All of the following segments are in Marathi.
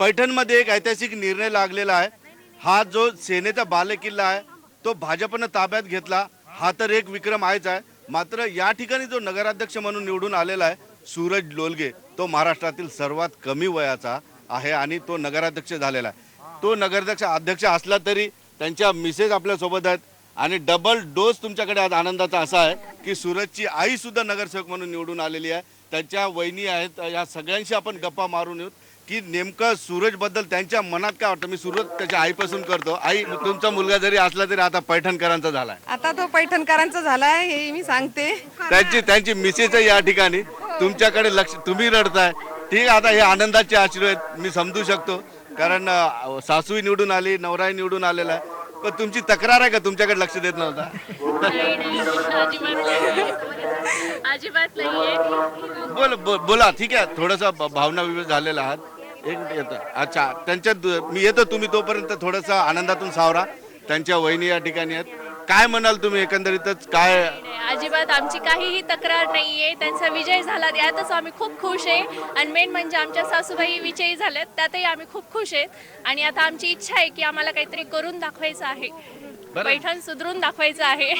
पैठणमध्ये एक ऐतिहासिक निर्णय लागलेला आहे. हा जो सेनेचा बालेकिल्ला आहे तो भाजपनं ताब्यात घेतला. हा तर एक विक्रम आहेच आहे. मात्र या ठिकाणी जो नगराध्यक्ष म्हणून निवडून आलेला आहे सूरज लोलगे तो महाराष्ट्रातील सर्वात कमी वयाचा आहे आणि तो नगराध्यक्ष झालेला आहे. तो नगराध्यक्ष अध्यक्ष असला तरी त्यांच्या मिसेस आपल्यासोबत आहेत आणि डबल डोस तुमच्याकडे आज आनंदाचा असा आहे की सूरजची आईसुद्धा नगरसेवक म्हणून निवडून आलेली आहे. त्यांच्या वहिनी आहेत. या सगळ्यांशी आपण गप्पा मारून येऊ की नेमकं सूरजबद्दल त्यांच्या मनात काय वाटतं? मी सूरज त्याच्या आईपासून करतो. आई तुमचा मुलगा जरी असला तरी आता पैठणकरांचा झालाय. आता तो पैठणकरांचा झालाय हे मी सांगते. त्यांची त्यांची मिसेस आहे या ठिकाणी. तुमच्याकडे लक्ष तुम्ही रडताय. ठीक आहे आता हे आनंदाचे आश्रू आहेत. मी समजू शकतो. कारण अं, सासूही निवडून आली नवराही निवडून आलेला आहे. पण तुमची तक्रार आहे का? तुमच्याकडे लक्ष देत नव्हता. बोल बोला ठीक आहे थोडंसं भावना विवेक झालेला आहात. एक मिनिट येतं. अच्छा त्यांच्या दु- मी येतो तुम्ही तोपर्यंत थोडंसं आनंदातून सावरा. त्यांच्या वहिनी या ठिकाणी आहेत. काय म्हणाल तुम्ही एकंदरीतच? काय नाही, अजिबात आमची काहीही तक्रार नाहीये. त्यांचा विजय झाला यातच आम्ही खूप खुश आहे. आणि मेन म्हणजे आमच्या सासूबाई विजयी झाल्यात त्यातही आम्ही खूप खुश आहेत. आणि आता आमची इच्छा आहे की आम्हाला काहीतरी करून दाखवायचं आहे. पैठण सुधरून दाखवायचं आहे.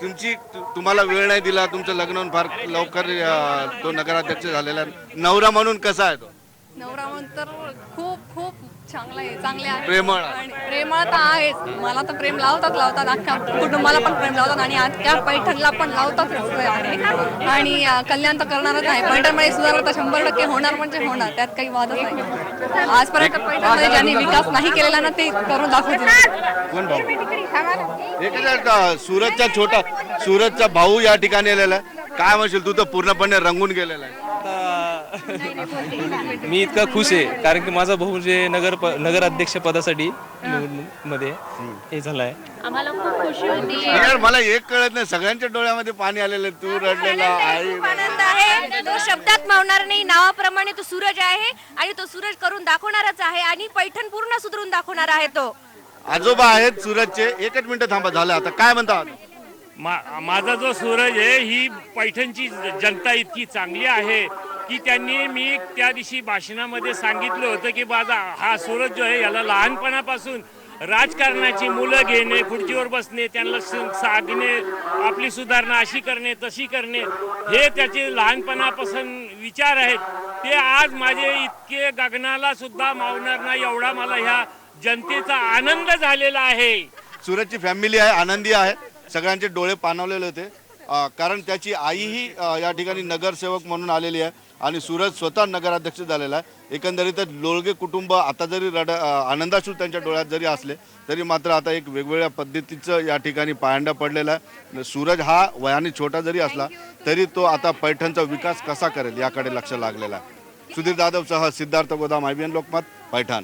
तुमची तु- तुम्हाला वेळ नाही दिला तुमचं लग्न होऊन फार लवकर अं, तो नगराध्यक्ष झालेला आहे. नवरा म्हणून कसा आहे तो? नवरा म्हणून तर खूप खूप चांगला आहे चांगले आहे. प्रेमळ आणि प्रेमळ तर आहेच. मला तर प्रेम लावतात लावतात. अख्ख्या कुटुंबाला पण प्रेम लावतात आणि अख्ख्या पैठणला पण लावतात आहे. आणि अं, कल्याण तर करणारच आहे पैठणमध्ये सुधारणा तर शंभर टक्के होणार म्हणजे होणार. त्यात काही वादच नाही. आजपर्यंत पैठणमध्ये ज्यांनी विकास नाही केलेला ना ते करून दाखवतील. कोण भाऊ? एकच छोटा सूरजचा भाऊ या ठिकाणी आलेला आहे. काय म्हणशील तू तर पूर्णपणे रंगून गेलेला आहे. मी इतका खुश आहे कारण की माझा भाऊ जे नगर नगराध्यक्ष पदासाठी निवडणूकमध्ये हे झालाय. आम्हाला खूप खुशी होती. यार मला एक कळत नाही सगळ्यांच्या डोळ्यामध्ये पाणी आलेलं आहे. तू रडलेला आई खूप आनंद आहे. तो शब्दात मावणार नाही नावाप्रमाणे तो सूरज आहे आणि तो सूरज करून दाखवणारच आहे आणि पैठण पूर्ण सुधरून दाखवणार आहे तो. आजोबा आहेत सूरजचे एकच मिनिट थांबा झालं आता. काय म्हणतात मा- माझा जो सूरज आहे ही पैठणची जनता इतकी चांगली आहे. की त्यांनी मी त्या दिवशी भाषणामध्ये सांगितलं होतं की माझा हा सूरज जो आहे याला लहानपणापासून राजकारणाची मुलं घेणे खुर्चीवर बसणे त्यांना स- साधणे आपली सुधारणा अशी करणे तशी करणे हे त्याचे लहानपणापासून विचार आहेत. ते आज माझे इतके गगनाला सुद्धा मावणार नाही एवढा मला ह्या जनतेचा आनंद झालेला आहे. सूरजची फॅमिली आहे आनंदी आहे. सगळ्यांचे डोळे पाणवलेले होते. कारण त्याची आईही या ठिकाणी नगरसेवक म्हणून आलेली आहे आणि सूरज स्वतः नगराध्यक्ष झालेला आहे. एकंदरीतच लोळगे कुटुंब आता जरी रड आनंदाशू त्यांच्या डोळ्यात जरी असले तरी मात्र आता एक वेगवेगळ्या पद्धतीचं या ठिकाणी पायंडा पडलेला आहे. सूरज हा वयाने छोटा जरी असला तरी तो आता पैठणचा विकास कसा करेल याकडे लक्ष लागलेला आहे. Sudhir जाधवसह Siddharth Godam I B N Lokmat Paithan.